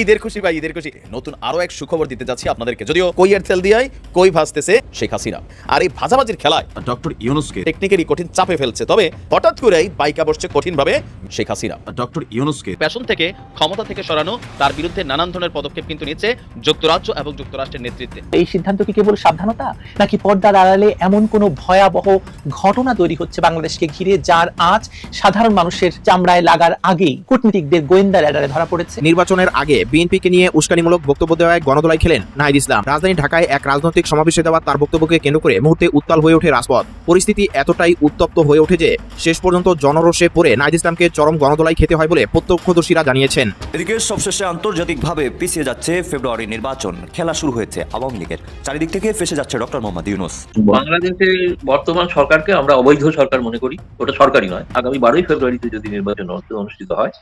ঈদের খুশি ভাই ঈদের খুশি। নতুন আরও এক সুখবর দিতে যাচ্ছি আপনাদেরকে। যদিও কই এর তেল দিয়াই কই ভাজতেছে শেখ হাসিনা। আর এই ভাজাভাজির খেলায় ডক্টর ইউনুসকে টেকনিক্যালি কঠিন চাপে ফেলছে। তবে হঠাৎ করেই বাইকা বসছে কঠিন ভাবে শেখ হাসিনা। ডক্টর ইউনুসকে পেশন থেকে ক্ষমতা থেকে সরানো তার বিরুদ্ধে নানান ধরনের পদক্ষেপ কিন্তু নিচ্ছে যুক্তরাজ্য এবং যুক্তরাষ্ট্রের নেতৃত্বে। এই সিদ্ধান্ত কি কেবল সাবধানতা? নাকি পর্দার আড়ালে এমন কোনো ভয়াবহ ঘটনা তৈরি হচ্ছে বাংলাদেশকে ঘিরে যার আজ সাধারণ মানুষের চামড়ায় লাগার আগেই কূটনীতিকদের গোয়েন্দা র্যাডারে ধরা পড়েছে? নির্বাচনের আগে বিএনপিকে নিয়ে উস্কানিমূলক বক্তব্য দেওয়ায় গণদোলাই খেলেন নাহিদ ইসলাম। রাজধানী ঢাকায় এক রাজনৈতিক সমাবেশে দেওয়া তার বক্তব্যকে কেন্দ্র করে মুহূর্তে উত্তাল হয়ে ওঠে রাজপথ। পরিস্থিতি এতটাই উত্তপ্ত হয়ে ওঠে যে শেষ পর্যন্ত জনরোষে পড়ে নাহিদ ইসলামকে চরম গণদোলাই খেতে হয় বলে প্রত্যক্ষদর্শীরা জানিয়েছেন। এদিকে সবশেষে আন্তর্জাতিকভাবে পিছিয়ে যাচ্ছে ফেব্রুয়ারি নির্বাচন। খেলা শুরু হয়েছে আওয়ামী লীগের। চারিদিক থেকে ফেসে যাচ্ছে ডক্টর মোহাম্মদ ইউনুস। বাংলাদেশের বর্তমান সরকারকে আমরা অবৈধ সরকার মনে করি। ওটা সরকারি নয়। আগামী বারোই ফেব্রুয়ারিতে যদি নির্বাচন অনুষ্ঠিত হয়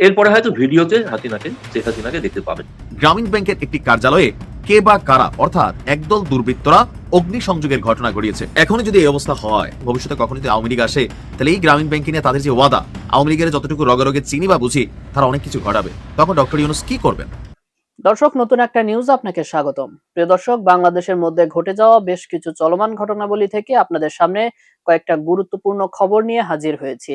এরপরে হয়তো ভিডিওতে হাসিনাকে শেখ হাসিনাকে দেখতে পাবেন। গ্রামীণ ব্যাংকের একটি কার্যালয়ে কে বা কারা অর্থাৎ একদল দুর্বৃত্তরা অগ্নি সংযোগের ঘটনা ঘটিয়েছে। এখনই যদি এই অবস্থা হয় ভবিষ্যতে কখনো যদি আওয়ামী লীগ আসে তাহলে এই গ্রামীণ ব্যাংকে নিয়ে তাদের যে ওয়াদা আওয়ামী লীগের যতটুকু রগে চিনি বা বুঝি তারা অনেক কিছু ঘটাবে। তখন ডক্টর ইউনুস কি করবেন? দর্শক নতুন একটা নিউজ আপনাকে স্বাগতম। প্রিয় দর্শক বাংলাদেশের মধ্যে ঘটে যাওয়া বেশ কিছু চলমান ঘটনাবলী থেকে আপনাদের সামনে কয়েকটা গুরুত্বপূর্ণ খবর নিয়ে হাজির হয়েছি।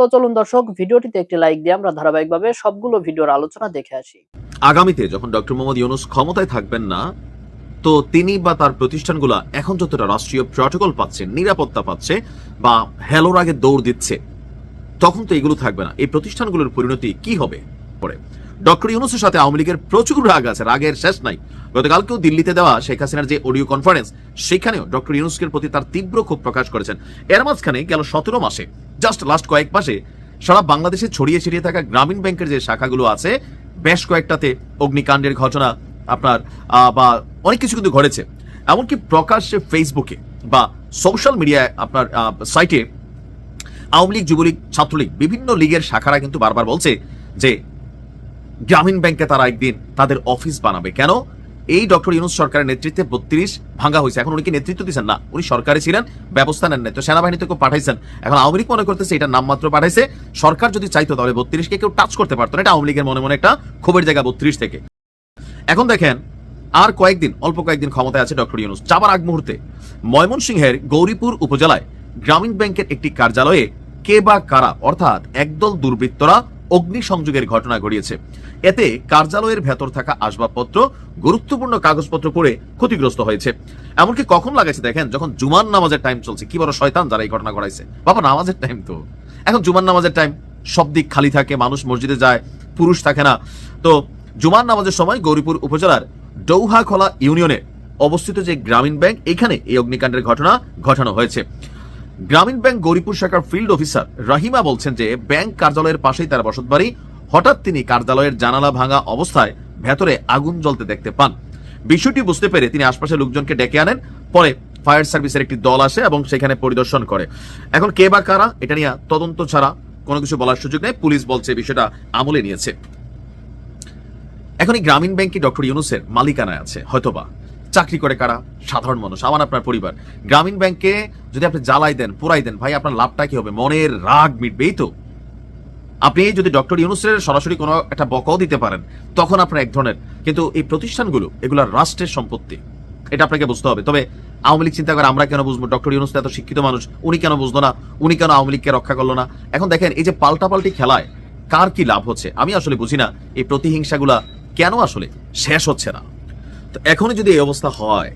তো চলুন দর্শক, ভিডিওটিতে একটি লাইক দিয়ে আমরা ধারাবাহিকভাবে সবগুলো ভিডিওর আলোচনা দেখে আসি। আগামীতে যখন ডক্টর মোহাম্মদ ইউনুস ক্ষমতায় থাকবেন না, তো তিনি বা তার প্রতিষ্ঠানগুলো এখন যতটা রাষ্ট্রীয় প্রটোকল পাচ্ছে, নিরাপত্তা পাচ্ছে বা হ্যালোর আগে দৌড় দিচ্ছে, তখন তো এগুলো থাকবে না। এই প্রতিষ্ঠানগুলোর পরিণতি কি হবে? পরে। ডক্টর ইউনুসের সাথে আওয়ামী লীগের প্রচুর রাগ আছে, রাগের শেষ নাই। গতকালকেও দিল্লিতে দেওয়া শেখ হাসিনার যে অডিও কনফারেন্স, সেখানেও ডক্টর ইউনুসের প্রতি তার তীব্র ক্ষোভ প্রকাশ করেছেন। এর মাঝখানে গেল সতেরো মাসে জাস্ট লাস্ট কয়েক মাসে, সারা বাংলাদেশে ছড়িয়ে ছিটিয়ে থাকা গ্রামীণ ব্যাংকের যে শাখাগুলো আছে, বেশ কয়েকটাতে অগ্নিকাণ্ডের ঘটনা আপনার বা অনেক কিছু কিন্তু ঘটেছে। এমনকি প্রকাশ্যে ফেসবুকে বা সোশ্যাল মিডিয়ায় আপনার সাইটে আওয়ামী লীগ, যুবলীগ, ছাত্রলীগ, বিভিন্ন লীগের শাখারা কিন্তু বারবার বলছে যে গ্রামীণ ব্যাংকে তারা একদিন তাদের অফিস বানাবে। কেন? এই ডক্টর ইউনুস সরকারের নেতৃত্বে বত্রিশ ভাঙা হয়েছে। এখন উনি কি নেতৃত্ব দিচ্ছেন? না, উনি সরকারে ছিলেন, ব্যবস্থা নেন নাই তো সেনাবাহিনী থেকে পাঠাইছেন। এখন আওয়ামী লীগ মনে করতেছে এটা নামমাত্র পাঠাইছে। সরকার যদি চাইতো তাহলে বত্রিশকে কেউ টাচ করতে পারতো না। এটা আওয়ামী লীগের মনে মনে একটা ক্ষোভের জায়গা বত্রিশ থেকে। এখন দেখেন, আর কয়েকদিন, অল্প কয়েকদিন ক্ষমতায় আছে ডক্টর ইউনুস। যাবার আগ মুহূর্তে ময়মনসিংহের গৌরীপুর উপজেলায় গ্রামীণ ব্যাংকের একটি কার্যালয়ে কে বা কারা, অর্থাৎ একদল দুর্বৃত্তরা অগ্নিসংযোগের ঘটনা ঘটিয়েছে। এতে কার্যালয়ের ভেতর থাকা আসবাবপত্র, গুরুত্বপূর্ণ কাগজপত্র পড়ে ক্ষতিগ্রস্ত হয়েছে। এমনকি কখন লাগাইছে দেখেন, যখন জুমার নামাজের টাইম চলছে, কি বড় শয়তান যারা এই ঘটনা ঘটাইছে। বাবা, নামাজের টাইম তো। এখন জুমার নামাজের টাইম সব দিক খালি থাকে, মানুষ মসজিদে যায়, পুরুষ থাকে না। তো জুমার নামাজের সময় গৌরীপুর উপজেলার ডৌহাখলা ইউনিয়নে অবস্থিত যে গ্রামীণ ব্যাংক, এখানে এই অগ্নিকাণ্ডের ঘটনা ঘটানো হয়েছে। গ্রামীণ ব্যাংক গৌরীপুর শাখার ফিল্ড অফিসার রাহিমা বলছেন যে ব্যাংক কার্যালয়ের পাশেই তার বসতবাড়ি। হঠাৎ তিনি কার্যালয়ের জানালা ভাঙা অবস্থায় ভেতরে আগুন জ্বলতে দেখতে পান। বিষয়টি বুঝতে পেরে তিনি আশপাশের লোকজনকে ডেকে আনেন। পরে ফায়ার সার্ভিসের একটি দল আসে এবং সেখানে পরিদর্শন করে। এখন কে বা কারা, এটা নিয়ে তদন্ত ছাড়া কোনো কিছু বলার সুযোগ নেই। পুলিশ বলছে বিষয়টা আমলে নিয়েছে। এখন এই গ্রামীণ ব্যাংকে ডক্টর ইউনুসের মালিকানায় আছে। হয়তোবা চাকরি করে কারা? সাধারণ মানুষ। আমার আপনার পরিবার। গ্রামীণ ব্যাংকে যদি আপনি জ্বালাই দেন পোড়াই দেন, ভাই আপনার লাভটা কি হবে? মনের রাগ মিটবেই তো। আপনি যদি ডক্টর ইউনুসের সরাসরি কোনো একটা বকাও দিতে পারেন, তখন আপনার এক ধরনের, কিন্তু এই প্রতিষ্ঠানগুলো এগুলো রাষ্ট্রের সম্পত্তি, এটা আপনাকে বুঝতে হবে। তবে আওয়ামী লীগ চিন্তা করে আমরা কেন বুঝব? ডক্টর ইউনুস এত শিক্ষিত মানুষ, উনি কেন বুঝলো না? উনি কেন আওয়ামী লীগকে রক্ষা করল না? এখন দেখেন, এই যে পাল্টাপাল্টি খেলায়, কার কি লাভ হচ্ছে? আমি আসলে বুঝি না, এই প্রতিহিংসাগুলা কেন আসলে শেষ হচ্ছে না? তো এখনই যদি এই অবস্থা হয়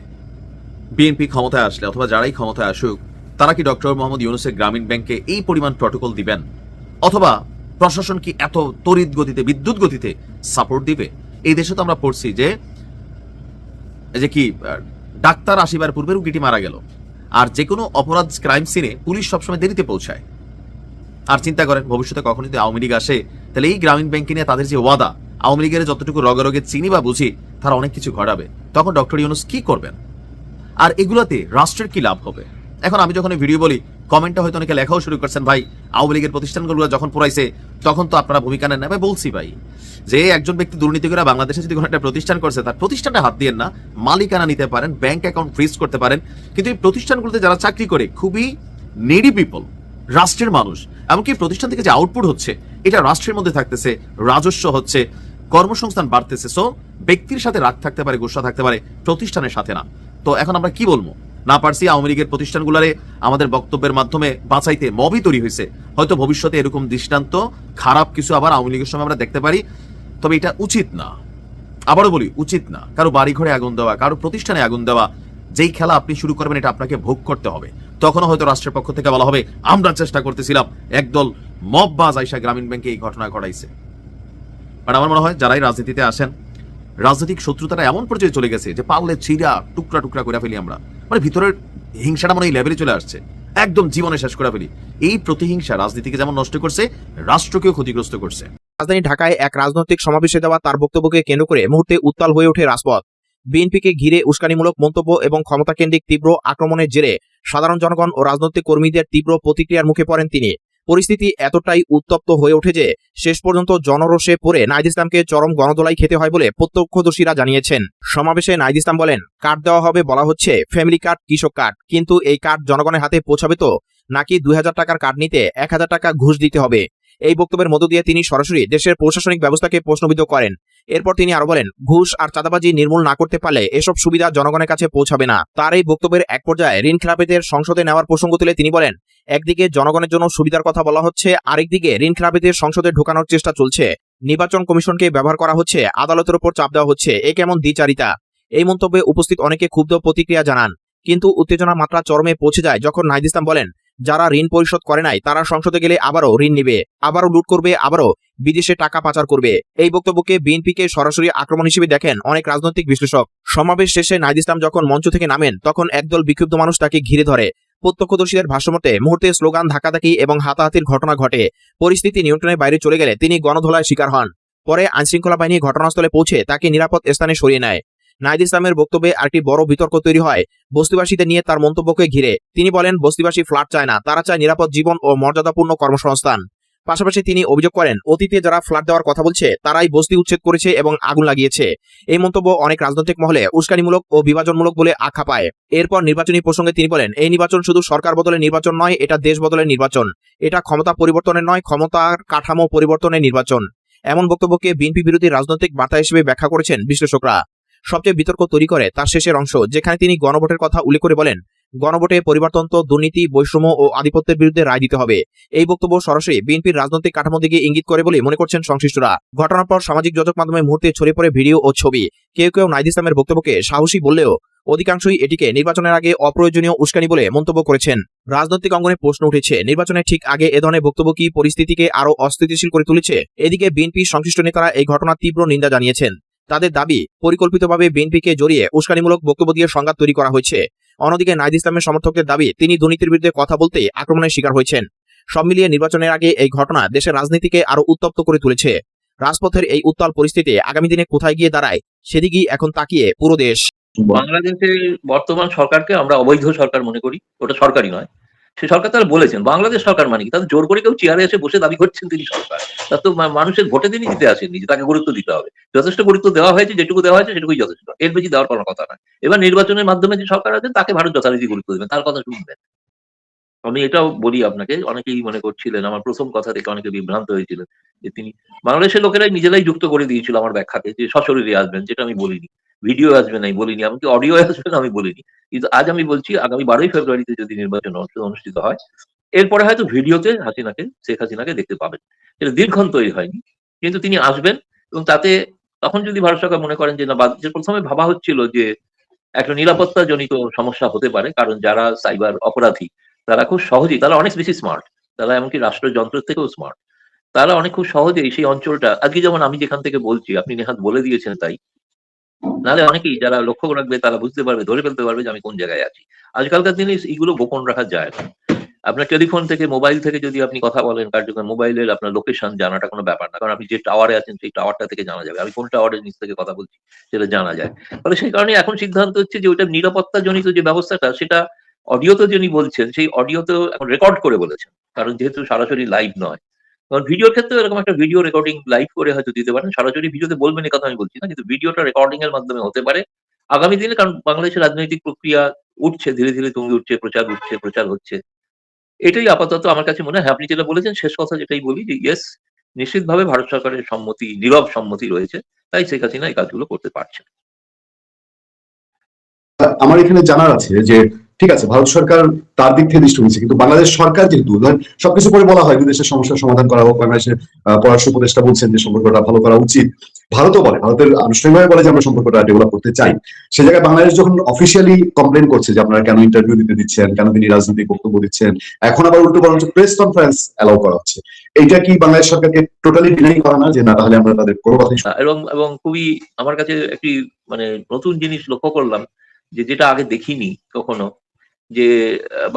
বিএনপি ক্ষমতায় আসলে অথবা যারাই ক্ষমতায় আসুক, তারা কি ডক্টর মোহাম্মদ ইউনুসের গ্রামীণ ব্যাংকে এই পরিমাণ প্রটোকল দিবেন? অথবা প্রশাসন কি এত তড়িৎ গতিতে, বিদ্যুৎ গতিতে সাপোর্ট দিবে? এই দেশে তো আমরা পড়ছি যে যে কি ডাক্তার আসিবার পূর্বে রুগীটি মারা গেল। আর যে কোনো অপরাধ ক্রাইম সিনে পুলিশ সবসময় দেরিতে পৌঁছায়। আর চিন্তা করেন, ভবিষ্যতে কখন যদি আওয়ামী লীগ আসে, তাহলে এই গ্রামীণ ব্যাংকে নিয়ে তাদের যে ওয়াদা, আওয়ামী লীগের যতটুকু রগে চিনি বা বুঝি, তারা অনেক কিছু ঘটাবে। তখন ডক্টর ইউনুস কি করবেন? আর এগুলাতে রাষ্ট্রের কি লাভ হবে? এখন আমি যখন ভিডিও বলি কমেন্টে হয়তো অনেকে লেখাও শুরু করছেন, ভাই, আওয়ামী লীগের প্রতিষ্ঠানগুলো যখন পুরাইছে তখন তো আপনারা ভূমিকা নেন না। ভাই বলছি, ভাই, যে একজন ব্যক্তি দুর্নীতি করে বাংলাদেশে যদি কোনো একটা প্রতিষ্ঠান করছে, তার প্রতিষ্ঠানটা হাত দিয়ে না, মালিকানা নিতে পারেন ব্যাংক অ্যাকাউন্ট ফ্রিজ করতে পারেন। কিন্তু এই প্রতিষ্ঠানগুলোতে যারা চাকরি করে, খুবই নেডি পিপল রাষ্ট্রের মানুষ, এমনকি প্রতিষ্ঠান থেকে যে আউটপুট হচ্ছে, এটা রাষ্ট্রের মধ্যে থাকতেছে, রাজস্ব হচ্ছে, কর্মসংস্থান বাড়তেছে। সো ব্যক্তির সাথে রাগ থাকতে পারে, গোসা থাকতে পারে, প্রতিষ্ঠানের সাথে না। তো এখন আমরা কি বলব? না পারছি আওয়ামী লীগের প্রতিষ্ঠানগুলারে আমাদের বক্তব্যের মাধ্যমে বাঁচাইতে, মবই তৈরি হয়েছে। হয়তো ভবিষ্যতে এরকম দৃষ্টান্ত, খারাপ কিছু আবার আওয়ামী লীগের সময় আমরা দেখতে পারি। তবে এটা উচিত না। আবারও বলি, উচিত না। কারও বাড়ি ঘরে আগুন দেওয়া, কারও প্রতিষ্ঠানে আগুন দেওয়া, যেই খেলা আপনি শুরু করবেন এটা আপনাকে ভোগ করতে হবে। তখনও হয়তো রাষ্ট্রের পক্ষ থেকে বলা হবে, আমরা চেষ্টা করতেছিলাম, একদল মব বাজ আইসা গ্রামীণ ব্যাংকে এই ঘটনা ঘটাইছে। বাট আমার মনে হয়, যারাই রাজনীতিতে আসেন রাজনৈতিক শত্রুতাটা এমন পর্যায়ে চলে গেছে যে পারলে ছিঁড়া টুকরা টুকরা করে ফেলি আমরা। মানে ভিতরের হিংসাটা মানে এই লেভেলে চলে আসছে। একদম জীবনে শেষ করে ফেলি। এই প্রতিহিংসা রাজনীতিকে যেমন নষ্ট করছে, রাষ্ট্রকেও ক্ষতিগ্রস্ত করছে। রাজধানী ঢাকায় এক রাজনৈতিক সমাবেশে দেওয়া তার বক্তব্যকে কেন্দ্র করে মুহূর্তে উত্তাল হয়ে ওঠে রাজপথ। বিএনপিকে ঘিরে উস্কানিমূলক মন্তব্য এবং ক্ষমতাকেন্দ্রিক তীব্র আক্রমণের জেরে সাধারণ জনগণ ও রাজনৈতিক কর্মীদের তীব্র প্রতিক্রিয়ার মুখে পড়েন তিনি। পরিস্থিতি এতটাই উত্তপ্ত হয়ে ওঠে যে শেষ পর্যন্ত জনরোষে পড়ে নাইদ ইসলামকে চরম গণদোলাই খেতে হয় বলে প্রত্যক্ষদর্শীরা জানিয়েছেন। সমাবেশে নাইদ ইসলাম বলেন, কার্ড দেওয়া হবে বলা হচ্ছে, ফ্যামিলি কার্ড, কৃষক কার্ড। কিন্তু এই কার্ড জনগণের হাতে পৌঁছাবে তো? নাকি দুই হাজার টাকার কার্ড নিতে এক হাজার টাকা ঘুষ দিতে হবে? এই বক্তব্যের মধ্য দিয়ে তিনি সরাসরি দেশের প্রশাসনিক ব্যবস্থাকে প্রশ্নবিদ্ধ করেন। এরপর তিনি আরও বলেন, ঘুষ আর চাঁদাবাজি নির্মূল না করতে পারলে এসব সুবিধা জনগণের কাছে পৌঁছাবে না। তার এই বক্তব্যের এক পর্যায়ে ঋণ খেলাপিদের সংসদে নেওয়ার প্রসঙ্গ তুলে তিনি বলেন একদিকে জনগণের জন্য সুবিধার কথা বলা হচ্ছে, আরেকদিকে ঋণ খেলাপিদের সংসদে ঢোকানোর চেষ্টা চলছে। নির্বাচন কমিশনকে ব্যবহার করা হচ্ছে, আদালতের উপর চাপ দেওয়া হচ্ছে। এ কেমন দ্বিচারিতা? এই মন্তব্যে উপস্থিত অনেকে ক্ষুব্ধ প্রতিক্রিয়া জানান। কিন্তু উত্তেজনার মাত্রা চরমে পৌঁছে যায় যখন নাহিদ ইসলাম বলেন, যারা ঋণ পরিশোধ করে নাই, তারা সংসদে গেলে আবারও ঋণ নিবে, আবারও লুট করবে, আবারও বিদেশে টাকা পাচার করবে। এই বক্তব্যকে বিএনপিকে সরাসরি আক্রমণ হিসেবে দেখেন অনেক রাজনৈতিক বিশ্লেষক। সমাবেশ শেষে নাহিদ ইসলাম যখন মঞ্চ থেকে নামেন, তখন একদল বিক্ষুব্ধ মানুষ তাকে ঘিরে ধরে। প্রত্যক্ষদর্শীদের ভাষ্যমতে, মুহূর্তে স্লোগান ধাক্কাধাকি এবং হাতাহাতির ঘটনা ঘটে। পরিস্থিতি নিয়ন্ত্রণের বাইরে চলে গেলে তিনি গণধোলায় শিকার হন। পরে আইনশৃঙ্খলা বাহিনী ঘটনাস্থলে পৌঁছে তাকে নিরাপদ স্থানে সরিয়ে নেয়। নাইদ ইসলামের বক্তব্যে আরেকটি বড় বিতর্ক তৈরি হয়। বস্তিবাসীদের নিয়ে তার মন্তব্যকে ঘিরে তিনি বলেন, বস্তিবাসী ফ্ল্যাট চায় না, তারা চায় নিরাপদ জীবন ও মর্যাদাপূর্ণ কর্মসংস্থান। পাশাপাশি তিনি অভিযোগ করেন, অতীতে যারা ফ্ল্যাট দেওয়ার কথা বলছে, তারাই বস্তি উচ্ছেদ করেছে এবং আগুন লাগিয়েছে। এই মন্তব্য অনেক রাজনৈতিক মহলে উস্কানিমূলক ও বিভাজনমূলক বলে আখ্যা পায়। এরপর নির্বাচনী প্রসঙ্গে তিনি বলেন, এই নির্বাচন শুধু সরকার বদলের নির্বাচন নয়, এটা দেশ বদলের নির্বাচন। এটা ক্ষমতা পরিবর্তনের নয়, ক্ষমতার কাঠামো পরিবর্তনের নির্বাচন। এমন বক্তব্যকে বিএনপি বিরোধী রাজনৈতিক বার্তা হিসেবে ব্যাখ্যা করেছেন বিশ্লেষকরা। সবচেয়ে বিতর্ক তৈরি করে তার শেষের অংশ, যেখানে তিনি গণভোটের কথা উল্লেখ করে বলেন গণভোটে পরিবর্তন তো দুর্নীতি, বৈষম্য ও আধিপত্যের বিরুদ্ধে রায় দিতে হবে। এই বক্তব্য সরাসরি বিএনপির রাজনৈতিক কাঠামো দিকে ইঙ্গিত করে বলে মনে করছেন সংশ্লিষ্টরা। ঘটনার পর সামাজিক যোগাযোগ মাধ্যমে মুহূর্তে ছড়িয়ে পড়ে ভিডিও ও ছবি। কেউ কেউ নাইদ ইসলামের বক্তব্যকে সাহসী বললেও অধিকাংশই এটিকে নির্বাচনের আগে অপ্রয়োজনীয় উস্কানি বলে মন্তব্য করেছেন। রাজনৈতিক অঙ্গনে প্রশ্ন উঠেছে, নির্বাচনের ঠিক আগে এ ধরনের বক্তব্য কি পরিস্থিতিকে আরও অস্থিতিশীল করে তুলেছে? এদিকে বিএনপি সংশ্লিষ্ট নেতারা এই ঘটনার তীব্র নিন্দা জানিয়েছেন। তাদের দাবি, পরিকল্পিতভাবে বিএনপিকে জড়িয়ে উস্কানিমূলক বক্তব্য দিয়ে সংঘাত তৈরি করা হয়েছে। অন্যদিকে নাইদ ইসলামের সমর্থকদের দাবি, তিনি দুর্নীতির বিরুদ্ধে কথা বলতে আক্রমণের শিকার হয়েছেন। সব মিলিয়ে নির্বাচনের আগে এই ঘটনা দেশের রাজনীতিকে আরও উত্তপ্ত করে তুলেছে। রাজপথের এই উত্তাল পরিস্থিতি আগামী দিনে কোথায় গিয়ে দাঁড়ায়, সেদিকেই এখন তাকিয়ে পুরো দেশ। বাংলাদেশের বর্তমান সরকারকে আমরা অবৈধ সরকার মনে করি, ওটা সরকারই নয়। সে সরকার তারা বলেছেন, বাংলাদেশ সরকার মানে কি? তাদের জোর করে কেউ চেয়ারে এসে বসে দাবি করছেন তিনি সরকার। তার তো মানুষের ভোটে তিনি দিতে আসেননি, যে তাকে গুরুত্ব দিতে হবে। যথেষ্ট গুরুত্ব দেওয়া হয়েছে, যেটুকু দেওয়া হয়েছে সেটুকুই যথেষ্ট। এর বেশি দেওয়ার কোনো কথা নয়। এবার নির্বাচনের মাধ্যমে যে সরকার আছেন, তাকে ভারত যথারীতি গুরুত্ব দেবেন, তার কথা শুনবেন। আমি এটাও বলি আপনাকে, অনেকেই মনে করছিলেন, আমার প্রথম কথা থেকে অনেকে বিভ্রান্ত হয়েছিলেন, যে তিনি বাংলাদেশের লোকেরাই নিজেরাই যুক্ত করে দিয়েছিল আমার ব্যাখ্যাকে, যে সশরীরে আসবেন, যেটা আমি বলিনি। ভিডিও আসবে নাই বলিনি, এমনকি অডিও আসবে না, আমি বলিনি। কিন্তু আজ আমি বলছি, আগামী বারোই ফেব্রুয়ারিতে যদি নির্বাচন অনুষ্ঠিত হয়, এরপরে হয়তো ভিডিওতে হাসিনাকে, শেখ হাসিনাকে দেখতে পাবেন। এটা দীর্ঘন তৈরি হয়নি, কিন্তু তিনি আসবেন এবং তাতে তখন যদি ভারত সরকার মনে করেন যে না প্রথমে ভাবা হচ্ছিল যে একটা নিরাপত্তা জনিত সমস্যা হতে পারে, কারণ যারা সাইবার অপরাধী, তারা খুব সহজেই, তারা অনেক বেশি স্মার্ট তারা এমনকি রাষ্ট্রযন্ত্রের থেকেও স্মার্ট তারা অনেক খুব সহজেই সেই অঞ্চলটা, আজকে যেমন আমি যেখান থেকে বলছি, আপনি নেহাত বলে দিয়েছেন তাই নাহলে অনেকেই যারা লক্ষ্য রাখবে, তারা বুঝতে পারবে, ধরে ফেলতে পারবে যে আমি কোন জায়গায় আছি। আজকালকার দিনে এইগুলো গোপন রাখা যায় না। আপনার টেলিফোন থেকে, মোবাইল থেকে যদি আপনি কথা বলেন কার জন্য মোবাইলের আপনার লোকেশন জানাটা কোনো ব্যাপার না। কারণ আপনি যে টাওয়ারে আছেন, সেই টাওয়ারটা থেকে জানা যাবে। আমি কোন টাওয়ারের নিচ থেকে কথা বলছি, সেটা জানা যায়। ফলে সেই কারণে এখন সিদ্ধান্ত হচ্ছে যে ওইটা নিরাপত্তা জনিত যে ব্যবস্থাটা, সেটা অডিওতে যিনি বলছেন, সেই অডিওতেও এখন রেকর্ড করে বলেছেন। কারণ যেহেতু সরাসরি লাইভ নয় কারণ ভিডিওর ক্ষেত্রে এরকম একটা ভিডিও রেকর্ডিং লাইভ করে হয়তো দিতে পারেন। সরাসরি ভিডিওতে বলবেন কথা আমি বলছি না কিন্তু ভিডিওটা রেকর্ডিং এর মাধ্যমে হতে পারে। আগামী দিনে কারণ বাংলাদেশের রাজনৈতিক প্রক্রিয়া উঠছে ধীরে ধীরে তুঙ্গে উঠছে প্রচার উঠছে প্রচার হচ্ছে। এটাই আপাতত আমার কাছে মনে হয়। হ্যাঁ, আপনি যেটা বলেছেন শেষ কথা যেটাই বলি যে ইয়েস নিশ্চিতভাবে ভারত সরকারের সম্মতি নীরব সম্মতি রয়েছে। তাই শেখ হাসিনা এই কাজগুলো করতে পারছে আমার এখানে জানার আছে যে ঠিক আছে ভারত সরকার তার দিক থেকে দৃষ্টি হয়েছে কিন্তু বাংলাদেশ সরকার যেহেতু ধরেন সবকিছু করে বলা হয় বিদেশের সমস্যার সমাধান করা হোক বাংলাদেশের পররাষ্ট্র উপদেষ্টা বলছেন যে সম্পর্কটা ভালো করা উচিত। ভারতও বলে ভারতের আনুষ্ঠানিকভাবে বলে যে আমরা সম্পর্কটা ডেভেলপ করতে চাই। সে জায়গায় বাংলাদেশ যখন অফিসিয়ালি কমপ্লেন করছে যে আপনারা কেন ইন্টারভিউ দিতে দিচ্ছেন কেন তিনি রাজনৈতিক বক্তব্য দিচ্ছেন এখন আবার উল্টো বরঞ্চ প্রেস কনফারেন্স অ্যালাউ করা হচ্ছে। এইটা কি বাংলাদেশ সরকারকে টোটালি ডিনাই করা না যে না তাহলে আমরা তাদের কোনো আহ, এবং এবং খুবই আমার কাছে একটি মানে নতুন জিনিস লক্ষ্য করলাম যে যেটা আগে দেখিনি কখনো যে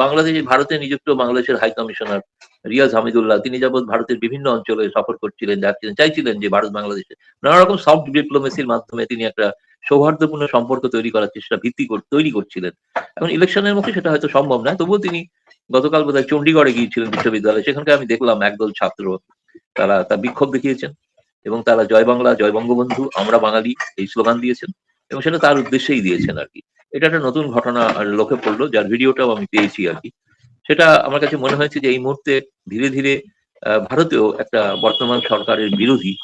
বাংলাদেশে ভারতে নিযুক্ত বাংলাদেশের হাই কমিশনার রিয়াজ হামিদুল্লাহ, তিনি যাবৎ ভারতের বিভিন্ন অঞ্চলে সফর করছিলেন, যাচ্ছিলেন, চাইছিলেন যে ভারত বাংলাদেশে নানা রকম সফট ডিপ্লোমেসির মাধ্যমে তিনি একটা সৌহার্দ্যপূর্ণ সম্পর্ক তৈরি করার চেষ্টা ভিত্তি তৈরি করছিলেন। এখন ইলেকশনের মুখে সেটা হয়তো সম্ভব নয়, তবুও তিনি গতকাল বোধহয় চণ্ডীগড়ে গিয়েছিলেন বিশ্ববিদ্যালয়ে সেখানকে আমি দেখলাম একদল ছাত্র, তারা, তার বিক্ষোভ দেখিয়েছেন এবং তারা জয় বাংলা, জয় বঙ্গবন্ধু, আমরা বাঙালি এই স্লোগান দিয়েছেন এবং সেটা তার উদ্দেশ্যেই দিয়েছেন আর কি। এটা একটা নতুন ঘটনা লোকে পড়ল যার ভিডিওটাও আমি পেয়েছি আর কি। সেটা আমার কাছে মনে হয়েছে যে এই মুহূর্তে ধীরে ধীরে ভারতেও একটা বর্তমান সরকারের বিরোধী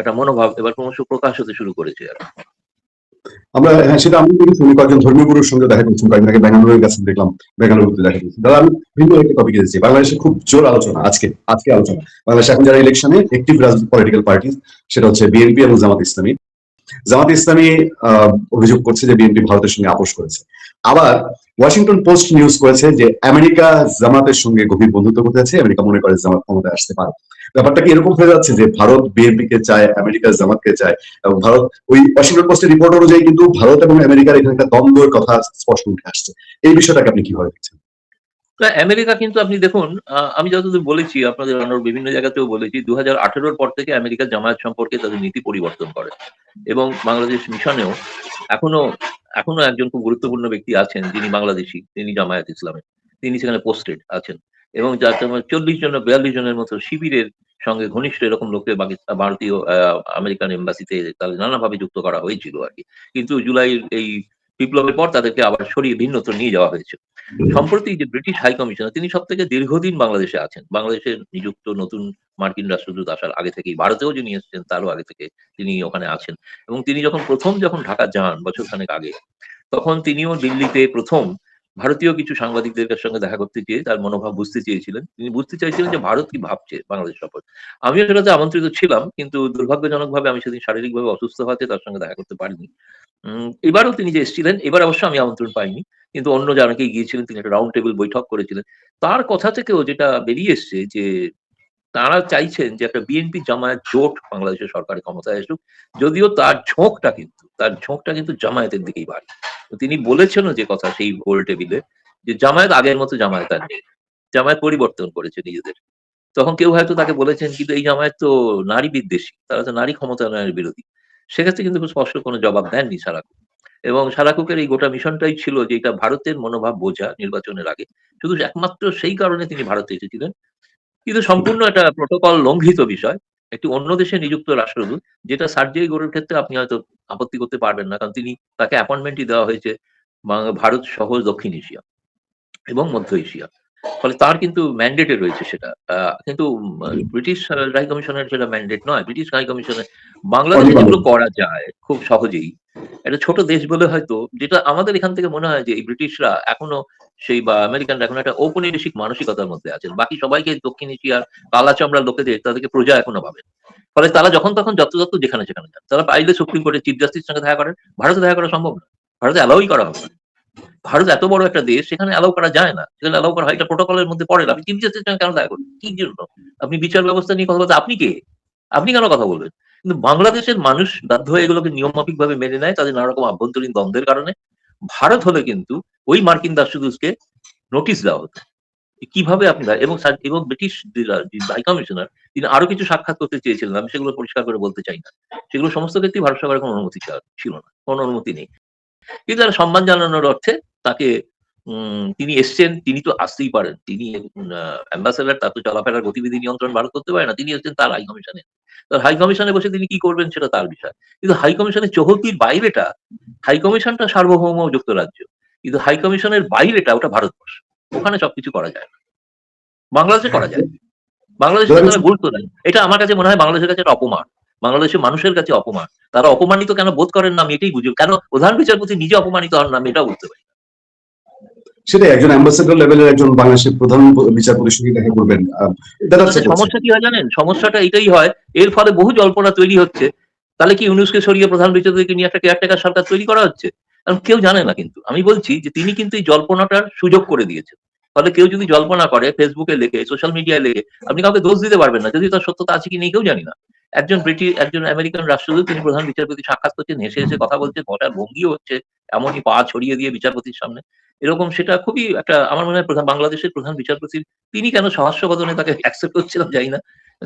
একটা মনোভাব এবার ক্রমশ প্রকাশ হতে শুরু করেছে আর। আমরা হ্যাঁ সেটা আমি দেখেছি উনি কয়েকজন ধর্মীয় গুরুর সঙ্গে দেখা করছেন কয়েকদিন আগে বেঙ্গালুরুর কাছে দেখলাম বেঙ্গালুরুতে দেখা করছি। দাদা, আমি ভিন্ন একটা টপিকে এসেছি। বাংলাদেশে খুব জোর আলোচনা, আজকে আজকে আলোচনা। বাংলাদেশে এখন যারা ইলেকশনে একটিভ রাজনৈতিক পলিটিক্যাল পার্টি সেটা হচ্ছে বিএনপি এবং জামাত ইসলামী। জামাত ইসলামী অভিযোগ করছে যে বিএনপি ভারতের সঙ্গে আপোষ করেছে। আবার ওয়াশিংটন পোস্ট নিউজ করেছে যে আমেরিকা জামাতের সঙ্গে গভীর বন্ধুত্ব করতে যাচ্ছে আমেরিকা মনে করে জামাত ক্ষমতায় আসতে পারে। ব্যাপারটা কি এরকম হয়ে যাচ্ছে যে ভারত বিএনপি কে চায়, আমেরিকা জামাতকে চায়, এবং ভারত ওই ওয়াশিংটন পোস্টের রিপোর্ট অনুযায়ী কিন্তু ভারত এবং আমেরিকার এখানে একটা দ্বন্দ্বের কথা স্পষ্ট উঠে আসছে। এই বিষয়টাকে আপনি কীভাবে দেখছেন? আমেরিকা কিন্তু আপনি দেখুন আমি যতদূর বলেছি, আপনাদের অন্য বিভিন্ন জায়গাতেও বলেছি দু হাজার পর থেকে আমেরিকা জামায়াত সম্পর্কে তাদের নীতি পরিবর্তন করে। এবং বাংলাদেশ মিশনেও এখনও এখনও একজন খুব গুরুত্বপূর্ণ ব্যক্তি আছেন, যিনি বাংলাদেশি, তিনি জামায়াত ইসলামের, তিনি সেখানে পোস্টেড আছেন। এবং যার চল্লিশ জন, বিয়াল্লিশ জনের মতো শিবিরের সঙ্গে ঘনিষ্ঠ এরকম লোককে ভারতীয় আমেরিকান এম্বাসিতে তাদের নানাভাবে যুক্ত করা হয়েছিল আর কি। কিন্তু জুলাইয়ের এই বিপ্লবের পর তাদেরকে আবার সরিয়ে ভিন্নত্র নিয়ে যাওয়া হয়েছে। সম্প্রতি যে ব্রিটিশ হাই কমিশনার, তিনি সব থেকে দীর্ঘদিন বাংলাদেশে আছেন। বাংলাদেশে নিযুক্ত নতুন মার্কিন রাষ্ট্রদূত আসার আগে থেকেই, ভারতেও যিনি এসেছেন তারও আগে থেকে তিনি ওখানে আছেন। এবং তিনি যখন প্রথম যখন ঢাকা যান বছর খানেক আগে, তখন তিনিও দিল্লিতে প্রথম ভারতীয় কিছু সাংবাদিকদের সঙ্গে দেখা করতে চেয়ে তার মনোভাব বুঝতে চেয়েছিলেন। তিনি বুঝতে চাইছিলেন যে ভারত কি ভাবছে বাংলাদেশ সফর। আমিও সেটাতে আমন্ত্রিত ছিলাম, কিন্তু দুর্ভাগ্যজনকভাবে আমি সেদিন শারীরিকভাবে অসুস্থ হওয়াতে তার সঙ্গে দেখা করতে পারিনি। এবারও তিনি যে এসেছিলেন, এবার অবশ্য আমি আমন্ত্রণ পাইনি, কিন্তু অন্য যারা গিয়েছিলেন, তিনি একটা রাউন্ড টেবিল বৈঠক করেছিলেন। তার কথা থেকেও যেটা বেরিয়ে এসছে যে তারা চাইছেন যে একটা বিএনপি জামায়াত জোট বাংলাদেশের সরকারের ক্ষমতায় আসুক। যদিও তার ঝোঁকটা কিন্তু, তার ঝোঁকটা কিন্তু জামায়াতের দিকেই বাড়ে তিনি বলেছেনও যে কথা সেই গোল টেবিলে যে জামায়াত আগের মতো জামায়াত আর নেই। জামায়াত পরিবর্তন করেছে নিজেদের। তখন কেউ হয়তো তাকে বলেছেন, কিন্তু এই জামায়াত তো নারী বিদ্বেষী, তারা তো নারী ক্ষমতায়নের বিরোধী। সেক্ষেত্রে কিন্তু স্পষ্ট কোনো জবাব দেননি সারাকু। এবং সারাকুকের এই গোটা মিশনটাই ছিল যে এটা ভারতের মনোভাব বোঝা নির্বাচনের আগে। শুধু একমাত্র সেই কারণে তিনি ভারতে এসেছিলেন। কিন্তু সম্পূর্ণ একটা প্রোটোকল লঙ্ঘিত বিষয় একটি অন্য দেশে নিযুক্ত রাষ্ট্রদূত যেটা সার্জেই গোরের ক্ষেত্রে আপনি হয়তো আপত্তি করতে পারবেন না কারণ তিনি তাকে অ্যাপয়েন্টমেন্টই দেওয়া হয়েছে ভারত সহ দক্ষিণ এশিয়া এবং মধ্য এশিয়া। ফলে তার কিন্তু ম্যান্ডেটে রয়েছে সেটা। আহ, কিন্তু ব্রিটিশ হাই কমিশনের সেটা ম্যান্ডেট নয়। ব্রিটিশ হাই কমিশনের বাংলাদেশে যেগুলো করা যায় খুব সহজেই একটা ছোট দেশ বলে হয়তো যেটা আমাদের এখান থেকে মনে হয় যে এই ব্রিটিশরা এখনও সেই বা আমেরিকানরা এখন একটা ঔপনিবেশিক মানসিকতার মধ্যে আছেন। বাকি সবাইকে দক্ষিণ এশিয়ার কালা চামড়ার লোকেদের তাদেরকে প্রজা এখনও ভাবেন। ফলে তারা যখন তখন যত যত যেখানে সেখানে যান। তারা পাইলে সুপ্রিম কোর্টের চিফ জাস্টিস সঙ্গে দেখা করেন। ভারতে দেখা করা সম্ভব না। ভারতে অ্যালাউই করা হবে ভারত এত বড় একটা দেশ, সেখানে অ্যালাউ করা যায় না। সেখানে অ্যালাউ করা হয়। এটা প্রোটোকলের মধ্যে পড়ে। আপনি চিফ জাস্টিস সঙ্গে কেন দেখা করবেন কি জন্য? আপনি বিচার ব্যবস্থা নিয়ে কথা বলতে আপনি কে? আপনি কেন কথা বলবেন? কিন্তু বাংলাদেশের মানুষ বাধ্য হয়ে এগুলোকে নিয়মমাফিক ভাবে মেনে নেয়। তাদের নানা রকম আভ্যন্তরীণ দ্বন্দ্বের কারণে। ভারত হলে কিন্তু ওই মার্কিন রাষ্ট্রদূতকে নোটিশ দেওয়া হতো। কীভাবে আপনারা, এবং এবং ব্রিটিশ হাই কমিশনার তিনি আরও কিছু সাক্ষাৎ করতে চেয়েছিলেন, আমি সেগুলো পরিষ্কার করে বলতে চাই না। সেগুলো সমস্ত ক্ষেত্রেই ভারত সরকারের কোনো অনুমতি ছিল- না, কোনো অনুমতি নেই। কিন্তু তারা সম্মান জানানোর অর্থে তাকে তিনি এসছেন, তিনি তো আসতেই পারেন। তিনি অ্যাম্বাসেডার তার তো চলাফেরার গতিবিধি নিয়ন্ত্রণ ভারত করতে পারে না, তিনি এসছেন তার হাই কমিশনে হাই কমিশনে বসে তিনি কি করবেন সেটা তার বিষয়। কিন্তু হাই কমিশনের চৌহদ্দির বাইরেটা হাই কমিশনটা সার্বভৌম যুক্তরাজ্য। কিন্তু হাই কমিশনের বাইরেটা ওটা ভারতবর্ষ। ওখানে সবকিছু করা যায়। না বাংলাদেশে করা যায়। বাংলাদেশে গুরুত্ব দেয় এটা আমার কাছে মনে হয় বাংলাদেশের কাছে একটা অপমান। বাংলাদেশের মানুষের কাছে অপমান। তারা অপমানিত কেন বোধ করেন না আমি এটাই বুঝি। কেন প্রধান বিচারপতি নিজে অপমানিত হন না আমি এটাও বুঝতে পারি। সেটাই, একজন অ্যাম্বাসেডর লেভেলের একজন বাংলাদেশের প্রধান বিচারপতির সঙ্গে দেখা করবেন সমস্যা কি হয় জানেন? সমস্যাটা এটাই হয়, এর ফলে বহু জল্পনা তৈরি হচ্ছে। তাহলে কি ইউনুসকে সরিয়ে প্রধান বিচারপতিকে নিয়ে একটা কেয়ারটেকার সরকার তৈরি করা হচ্ছে? কারণ কেউ জানে না কিন্তু। আমি বলছি যে তিনি কিন্তু এই জল্পনাটার সুযোগ করে দিয়েছেন। ফলে কেউ যদি জল্পনা করে ফেসবুকে লেখে সোশ্যাল মিডিয়ায় লেখে, আপনি কাউকে দোষ দিতে পারবেন না। যদি তার সত্যতা আছে কি নেই কেউ জানি না। একজন ব্রিটিশ, একজন আমেরিকান রাষ্ট্রদূত, তিনি প্রধান বিচারপতি সাক্ষাৎ করছেন, হেসে হেসে কথা বলছে বটার ভঙ্গিও হচ্ছে, এমনই পা ছড়িয়ে দিয়ে বিচারপতির সামনে। এরকম সেটা খুবই একটা, আমার মনে হয় প্রধান, বাংলাদেশের প্রধান বিচারপতির তিনি কেন সহাস্যবদনে তাকে অ্যাকসেপ্ট করছিলাম জানি না।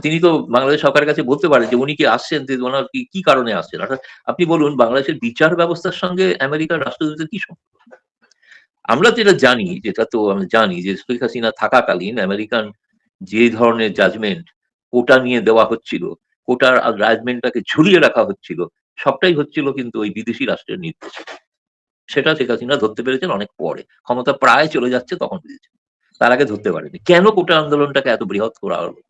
তিনি তো বাংলাদেশ সরকারের কাছে বলতে পারেন যে উনি কি আসছেন, যে ওনার কি কি কারণে আসছেন? অর্থাৎ আপনি বলুন, বাংলাদেশের বিচার ব্যবস্থার সঙ্গে আমেরিকার রাষ্ট্রদূতের কি সম্পর্ক? আমরা যেটা জানি, যেটা তো আমরা জানি যে শেখ হাসিনা থাকাকালীন আমেরিকান যে ধরনের জাজমেন্ট কোটা নিয়ে দেওয়া হচ্ছিল, কোটার জাজমেন্টটাকে ঝুলিয়ে রাখা হচ্ছিল, সবটাই হচ্ছিল কিন্তু ওই বিদেশি রাষ্ট্রের নির্দেশে। সেটা শেখ হাসিনা ধরতে পেরেছেন অনেক পরে। ক্ষমতা প্রায় চলে যাচ্ছে তখন বুঝেছেন। তার আগে ধরতে পারেনি কেন কোটা আন্দোলনটাকে এত বৃহৎ করা হলো?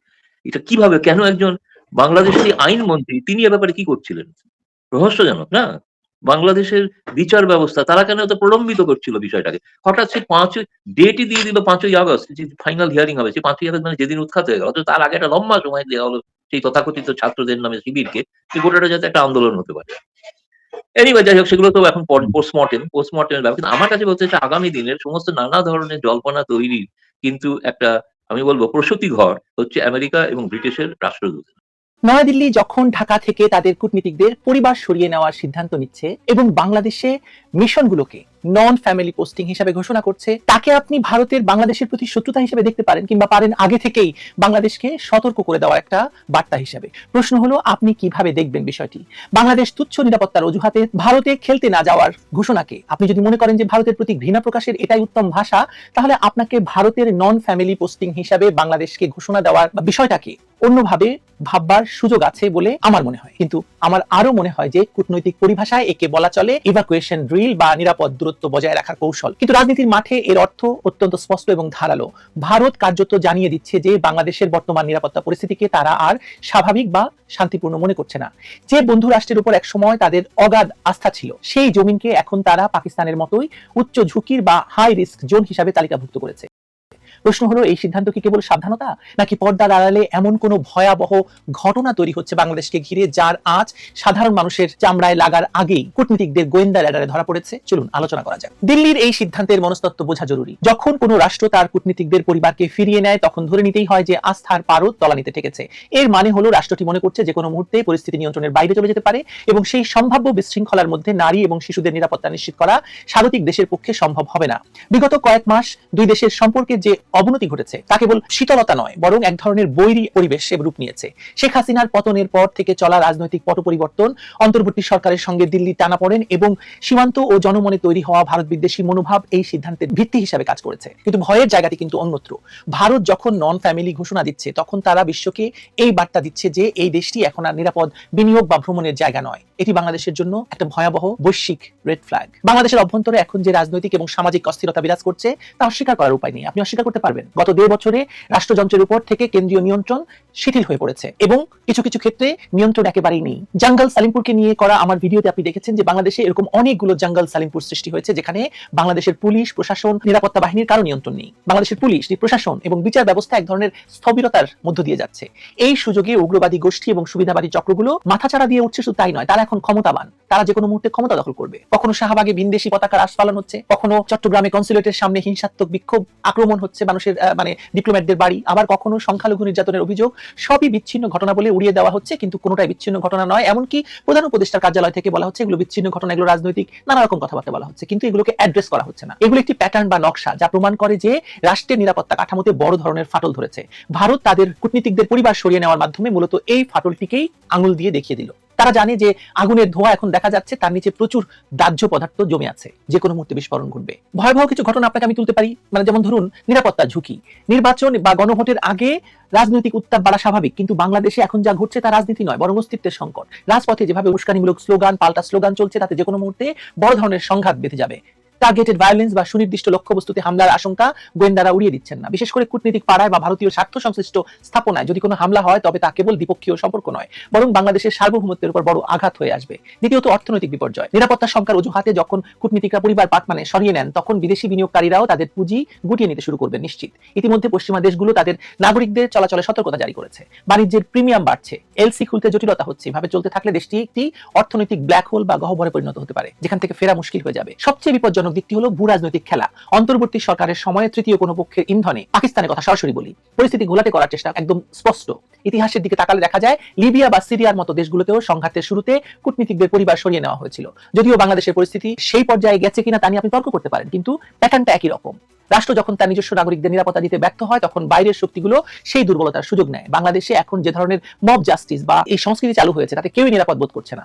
এটা কীভাবে, কেন একজন বাংলাদেশের আইনমন্ত্রী, তিনি এ ব্যাপারে কি করছিলেন? রহস্যজনক, না? বাংলাদেশের বিচার ব্যবস্থা, তারা কেন এত প্রলম্বিত করছিল বিষয়টাকে? হঠাৎ সে পাঁচই ডেটই দিয়ে দিল পাঁচই আগস্ট, যে ফাইনাল হিয়ারিং হবে, সে পাঁচই আগস্ট মানে যেদিন উৎখাত হয়ে গেল, অথচ তার আগে একটা লম্বা সময় দেওয়া হলো, সেই তথাকথিত ছাত্রদের নামে শিবিরকে, যে গোটাটা যাতে একটা আন্দোলন হতে পারে। এনিওয়ে যাই হোক, সেগুলো তো এখন পোস্টমর্টেম পোস্টমর্টেমের ব্যাপার। কিন্তু আমার কাছে বলতে আগামী দিনের সমস্ত নানা ধরনের জল্পনা তৈরির কিন্তু একটা, আমি বলব, প্রসূতি ঘর হচ্ছে আমেরিকা এবং ব্রিটিশের রাষ্ট্রদূত। নয়াদিল্লি যখন ঢাকা থেকে তাদের কূটনীতিকদের পরিবার সরিয়ে নেওয়ার সিদ্ধান্ত নিচ্ছে এবং বাংলাদেশে মিশনগুলোকে নন ফ্যামিলি পোস্টিং হিসাবে ঘোষণা করছে। তাকে আপনি ভারতের বাংলাদেশের প্রতি শত্রুতা হিসেবে দেখতে পারেন কিংবা পারেন আগে থেকেই বাংলাদেশকে সতর্ক করে দেওয়া একটা বার্তা হিসাবে। প্রশ্ন হলো, আপনি কীভাবে দেখবেন বিষয়টি? বাংলাদেশ তুচ্ছ নিরাপত্তার অজুহাতে ভারতে খেলতে না যাওয়ার ঘোষণাকে। আপনি যদি মনে করেন যে ভারতের প্রতি ঘৃণা প্রকাশের এটাই উত্তম ভাষা, তাহলে আপনাকে ভারতের নন ফ্যামিলি পোস্টিং হিসাবে বাংলাদেশকে ঘোষণা দেওয়ার বিষয়টাকে অন্যভাবে ভাববার সুযোগ আছে বলে আমার মনে হয়। কিন্তু আমার আরও মনে হয় যে কূটনৈতিক পরিভাষায় একে বলা চলে ইভাকুয়েশন ড্রিল বা নিরাপদ দূরত্ব বজায় রাখার কৌশল। কিন্তু রাজনীতির মাঠে এর অর্থ অত্যন্ত স্পষ্ট এবং ধারালো। ভারত কার্যত জানিয়ে দিচ্ছে যে, বাংলাদেশের বর্তমান নিরাপত্তা পরিস্থিতিকে তারা আর স্বাভাবিক বা শান্তিপূর্ণ মনে করছে না। যে বন্ধু রাষ্ট্রের উপর এক সময় তাদের অগাধ আস্থা ছিল, সেই জমিনকে এখন তারা পাকিস্তানের মতোই উচ্চ ঝুঁকির বা হাই রিস্ক জোন হিসাবে তালিকাভুক্ত করেছে। প্রশ্ন হলো, এই সিদ্ধান্ত কি কেবল সাবধানতা? নাকি পর্দার আড়ালে এমন কোনো ভয়াবহ ঘটনা তৈরি হচ্ছে বাংলাদেশকে ঘিরে, যার আজ সাধারণ মানুষের চামড়ায় লাগার আগেই কূটনীতিকদের গোয়েন্দা রেডারে ধরা পড়েছে? চলুন, আলোচনা করা যাক। দিল্লির এই সিদ্ধান্তের মনস্তত্ত্ব বোঝা জরুরি। যখন কোনো রাষ্ট্র তার কূটনীতিকদের পরিবারকে ফিরিয়ে নেয়, তখন ধরে নিতেই হয় যে আস্থার পারদ তলানিতে ঠেকেছে। এর মানে হলো, রাষ্ট্রটি মনে করছে যে কোনো মুহূর্তে পরিস্থিতি নিয়ন্ত্রণের বাইরে চলে যেতে পারে এবং সেই সম্ভাব্য বিশৃঙ্খলার মধ্যে নারী এবং শিশুদের নিরাপত্তা নিশ্চিত করা স্বাগতিক দেশের পক্ষে সম্ভব হবে না। বিগত কয়েক মাস দুই দেশের সম্পর্কে যে অবনতি ঘটেছে। তা কেবল শীতলতা নয়, বরং এক ধরনের বৈরী পরিবেশ রূপ নিয়েছে। শেখ হাসিনার পতনের পর থেকে চলা রাজনৈতিক পট পরিবর্তন অন্তর্বর্তী সরকারের সঙ্গে দিল্লি টানা পড়েন এবং সীমান্ত ও জনমনে তৈরি হওয়া ভারত বিদ্বেষী মনোভাব এই সিদ্ধান্তের ভিত্তি হিসাবে কাজ করেছে। কিন্তু ভয়ের জায়গাটি কিন্তু অন্যত্র। ভারত যখন নন ফ্যামিলি ঘোষণা দিচ্ছে, তখন তারা বিশ্বকে এই বার্তা দিচ্ছে যে এই দেশটি এখন আর নিরাপদ বিনিয়োগ বা ভ্রমণের জায়গা নয়। এটি বাংলাদেশের জন্য একটা ভয়াবহ বৈশ্বিক রেড ফ্ল্যাগ বাংলাদেশের অভ্যন্তরে এখন যে রাজনৈতিক এবং সামাজিক অস্থিরতা বিরাজ করছে, তা অস্বীকার করার উপায় নেই। আপনি অস্বীকার করতে পারবেন। গত দেড় বছরে রাষ্ট্রযন্ত্রের উপর থেকে কেন্দ্রীয় নিয়ন্ত্রণ শিথিল হয়ে পড়েছে এবং কিছু কিছু ক্ষেত্রে নিয়ন্ত্রণ একেবারেই নেই। জাঙ্গল সালিমপুরকে নিয়ে করা আমার ভিডিওতে আপনি দেখেছেন যে বাংলাদেশে এরকম অনেকগুলো জাঙ্গল সালিমপুর সৃষ্টি হয়েছে, যেখানে বাংলাদেশের পুলিশ, প্রশাসন, নিরাপত্তা বাহিনীর কারও নিয়ন্ত্রণ নেই। বাংলাদেশের পুলিশ প্রশাসন এবং বিচার ব্যবস্থা এক ধরনের স্থবিরতার মধ্য দিয়ে যাচ্ছে। এই সুযোগে উগ্রবাদী গোষ্ঠী এবং সুবিধাবাদী চক্রগুলো মাথাচাড়া দিয়ে উঠছে শুধু তাই নয়, তারা এখন ক্ষমতাবান। তারা যে কোনো মুহূর্তে ক্ষমতা দখল করবে। কখনো শাহবাগে ভিনদেশি পতাকার আস্ফালন হচ্ছে, কখনো চট্টগ্রামে কনসুলেটের সামনে হিংসাত্মক বিক্ষোভ আক্রমণ হচ্ছে মানুষের মানে ডিপ্লোম্যাটদের বাড়ি। আবার কখনো সংখ্যালঘু নির্যাতনের অভিযোগ, সবই বিচ্ছিন্ন ঘটনা বলে উড়িয়ে দেওয়া হচ্ছে, কিন্তু কোনোটাই বিচ্ছিন্ন ঘটনা নয়। এমনকি প্রধান উপদেষ্টার কার্যালয় থেকে বলা হচ্ছে, এগুলো বিচ্ছিন্ন ঘটনা, এগুলো রাজনৈতিক, নানা রকম কথাবার্তা বলা হচ্ছে। কিন্তু এগুলোকে অ্যাড্রেস করা হচ্ছে না। এগুলো একটি প্যাটার্ন বা নকশা, যা প্রমাণ করে যে রাষ্ট্রের নিরাপত্তা কাঠামোতে বড় ধরনের ফাটল ধরেছে। ভারত তাদের কূটনীতিকদের পরিবার সরিয়ে নেওয়ার মাধ্যমে মূলত এই ফাটলটিকেই আঙুল দিয়ে দেখিয়ে দিল। তারা জানে যে আগুনের ধোঁয়া এখন দেখা যাচ্ছে, তার নিচে প্রচুর দাহ্য পদার্থ জমে আছে, যে কোনো মুহূর্তে বিস্ফোরণ ঘটবে। ভয়াবহ কিছু ঘটনা আপনাকে আমি তুলতে পারি মানে যেমন ধরুন, নিরাপত্তা ঝুঁকি। নির্বাচন বা গণভোটের আগে রাজনৈতিক উত্তাপ বাড়া স্বাভাবিক, কিন্তু বাংলাদেশে এখন যা ঘটছে তা রাজনীতি নয়, বরং অস্তিত্বের সংকট। রাজপথে যেভাবে উস্কানিমূলক স্লোগান, পাল্টা স্লোগান চলছে, তাতে যে কোনো মুহূর্তে বড় ধরনের সংঘাত বেঁধে যাবে। টার্গেটেড ভায়োলেন্স বা সুনির্দিষ্ট লক্ষ্যবস্তুতে হামলার আশঙ্কা গোয়েন্দারা উড়িয়ে দিচ্ছেন না। বিশেষ করে কূটনীতিক পাড়ায় বা ভারতীয় স্বার্থ সংশ্লিষ্ট স্থাপনায় যদি কোনো হামলা হয়, তবে তা কেবল দ্বিপক্ষীয় সম্পর্ক নয়, বরং বাংলাদেশের সার্বভৌমত্বের উপর বড় আঘাত হয়ে আসবে। দ্বিতীয়ত, অর্থনৈতিক বিপর্যয়। নিরাপত্তা সংখ্যার অজুহাতে যখন কূটনীতিকরা পরিবার পাট মানে সরিয়ে নেন, তখন বিদেশি বিনিয়োগকারীরাও তাদের পুঁজি গুটিয়ে নিতে শুরু করবে নিশ্চিত। ইতিমধ্যে পশ্চিমা দেশগুলো তাদের নাগরিকদের চলাচলে সতর্কতা জারি করেছে। বাণিজ্যের প্রিমিয়াম বাড়ছে। এলসি খুলতে জটিলতা হচ্ছে। এভাবে চলতে থাকলে দেশটি একটি অর্থনৈতিক ব্ল্যাক হোল বা গহ্বরে পরিণত হতে পারে, যেখান থেকে ফেরা মুশকিল হয়ে যাবে। সবচেয়ে বিপজ্জনক দিকটি হলো ভূ রাজনৈতিক খেলা। অন্তর্বর্তী সরকারের সময়ে তৃতীয় কোনো পক্ষের ইন্ধনে পাকিস্তানের কথা সরাসরি বলি। পরিস্থিতি ঘোলাটে করার চেষ্টা একদম স্পষ্ট। ইতিহাসের দিকে তাকালে দেখা যায়, লিবিয়া বা সিরিয়ার মতো দেশগুলোতেও সংঘাতের শুরুতে কূটনীতিকদের পরিবার সরিয়ে নেওয়া হয়েছিল। যদিও বাংলাদেশের পরিস্থিতি সেই পর্যায়ে গেছে কিনা তা নিয়ে আপনি তর্ক করতে পারেন, কিন্তু প্যাটার্নটা একই রকম। রাষ্ট্র যখন তার নিজস্ব নাগরিকদের নিরাপত্তা দিতে ব্যর্থ হয়, তখন বাইরের শক্তিগুলো সেই দুর্বলতার সুযোগ নেয়। বাংলাদেশে এখন যে ধরনের মব জাস্টিস বা এই সংস্কৃতি চালু হয়েছে, তাতে কেউই নিরাপদ বোধ করছে না।